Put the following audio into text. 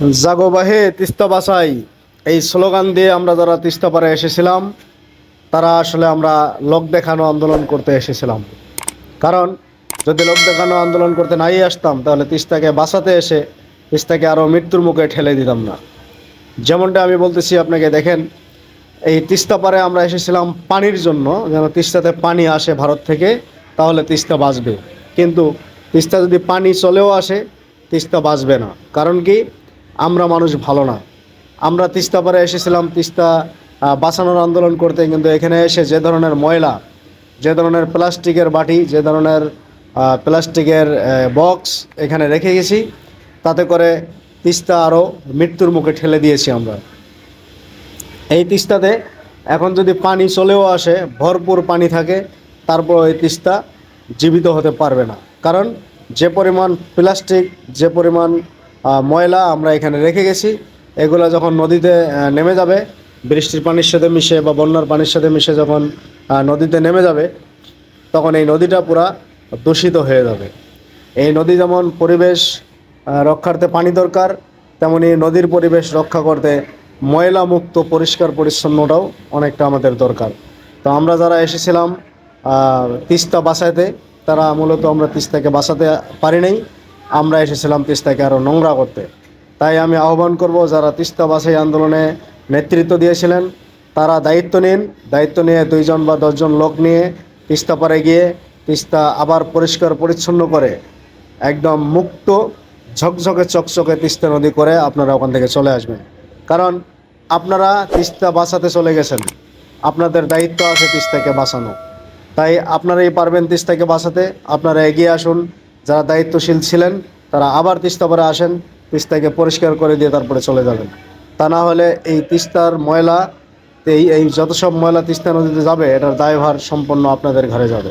জাগোবাহে তিস্তা বাসাই। এই স্লোগান দিয়ে আমরা যারা তিস্তা পাড়ে এসেছিলাম, তারা আসলে আমরা লোক দেখানো আন্দোলন করতে এসেছিলাম। কারণ, যদি লোক দেখানো আন্দোলন করতে নাই আসতাম, তাহলে তিস্তাকে বাঁচাতে এসে তিস্তাকে আরও মৃত্যুর মুখে ঠেলে দিতাম না। যেমনটা আমি বলতেছি আপনাকে, দেখেন, এই তিস্তা পাড়ে আমরা এসেছিলাম পানির জন্য। যেন তিস্তাতে পানি আসে ভারত থেকে, তাহলে তিস্তা বাঁচবে। কিন্তু তিস্তা যদি পানি চলেও আসে, তিস্তা বাঁচবে না। কারণ কি? আমরা মানুষ ভালো না। আমরা তিস্তা পাড়ে এসেছিলাম, তিস্তা বাঁচানোর আন্দোলন করতে, কিন্তু এখানে এসে যে ধরনের ময়লা, যে ধরনের প্লাস্টিকের বাটি, যে ধরনের প্লাস্টিকের বক্স এখানে রেখে গেছি। তাতে করে তিস্তা আরও মৃত্যুর মুখে ঠেলে দিয়েছি আমরা। এই তিস্তাতে এখন যদি পানি চলেও আসে, ভরপুর পানি থাকে, তারপর এই তিস্তা জীবিত হতে পারবে না। কারণ যে পরিমাণ প্লাস্টিক, যে পরিমাণ ময়লা আমরা এখানে রেখে গেছি। এগুলো যখন নদীতে নেমে যাবে, বৃষ্টির পানির সাথে মিশে বা বন্যার পানির সাথে মিশে যখন নদীতে নেমে যাবে, তখন এই নদীটা পুরা দূষিত হয়ে যাবে। এই নদী যেমন পরিবেশ রক্ষার্থে পানি দরকার, তেমনি নদীর পরিবেশ রক্ষা করতে ময়লা মুক্ত পরিষ্কার, পরিচ্ছন্নটাও অনেকটা আমাদের দরকার। তো আমরা যারা এসেছিলাম তিস্তা বাঁচাইতে তারা মূলত আমরা তিস্তাকে বাঁচাতে পারি নাই। আমরা এসেছিলাম তিস্তাকে আরও নোংরা করতে। তাই আমি আহ্বান করব যারা তিস্তা বাছাই আন্দোলনে নেতৃত্ব দিয়েছিলেন, তারা দায়িত্ব নিন। দায়িত্ব নিয়ে দুইজন বা দশজন লোক নিয়ে তিস্তা পারে গিয়ে তিস্তা আবার পরিষ্কার পরিচ্ছন্ন করে, একদম মুক্ত, ঝকঝকে চকচকে তিস্তা নদী করে আপনারা ওখান থেকে চলে আসবেন। কারণ আপনারা তিস্তা বাঁচাতে চলে গেছেন। আপনাদের দায়িত্ব আছে তিস্তাকে বাঁচানো। তাই আপনারাই পারবেন তিস্তাকে বাঁচাতে। আপনারা এগিয়ে আসুন। যারা দায়িত্বশীল ছিলেন, তারা আবার তিস্তা পরে আসেন, তিস্তাকে পরিষ্কার করে দিয়ে তারপরে চলে যাবেন। তা না হলে এই তিস্তার ময়লা, এই এই যত সব ময়লা তিস্তা নদীতে যাবে, এটার দায়ভার সম্পন্ন আপনাদের ঘরে যাবে।